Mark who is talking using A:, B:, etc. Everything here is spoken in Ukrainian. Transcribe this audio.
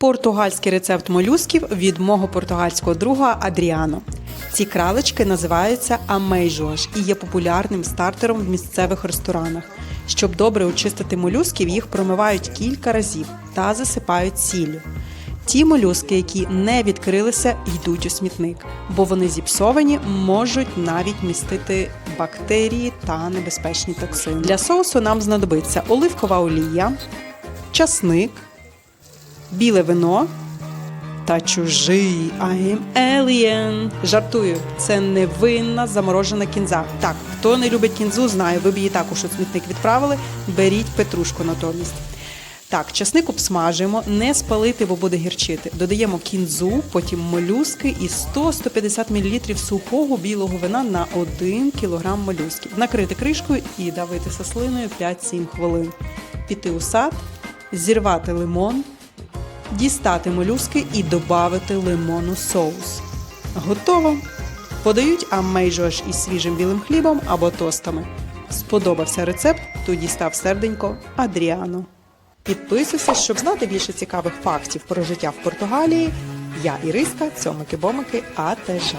A: Португальський рецепт молюсків від мого португальського друга Адріано. Ці кралечки називаються амейжуаш і є популярним стартером в місцевих ресторанах. Щоб добре очистити молюсків, їх промивають кілька разів та засипають сіллю. Ті молюски, які не відкрилися, йдуть у смітник, бо вони зіпсовані, можуть навіть містити бактерії та небезпечні токсини. Для соусу нам знадобиться оливкова олія, часник, біле вино та чужий I alien. Жартую, це невинна заморожена кінза. Так, хто не любить кінзу, знає, ви б її також у смітник відправили. Беріть петрушку натомість. Так, часник обсмажуємо, не спалити, бо буде гірчити. Додаємо кінзу, потім молюски і 100-150 мл сухого білого вина на 1 кг молюсків. Накрити кришкою і давити сослиною 5-7 хвилин. Піти у сад, зірвати лимон, дістати молюски і додати лимону соус. Готово! Подають аммейжуаш із свіжим білим хлібом або тостами. Сподобався рецепт? Тоді став серденько Адріано. Підписуйся, щоб знати більше цікавих фактів про життя в Португалії. Я Іриска, цьомики-бомики, АТЖ.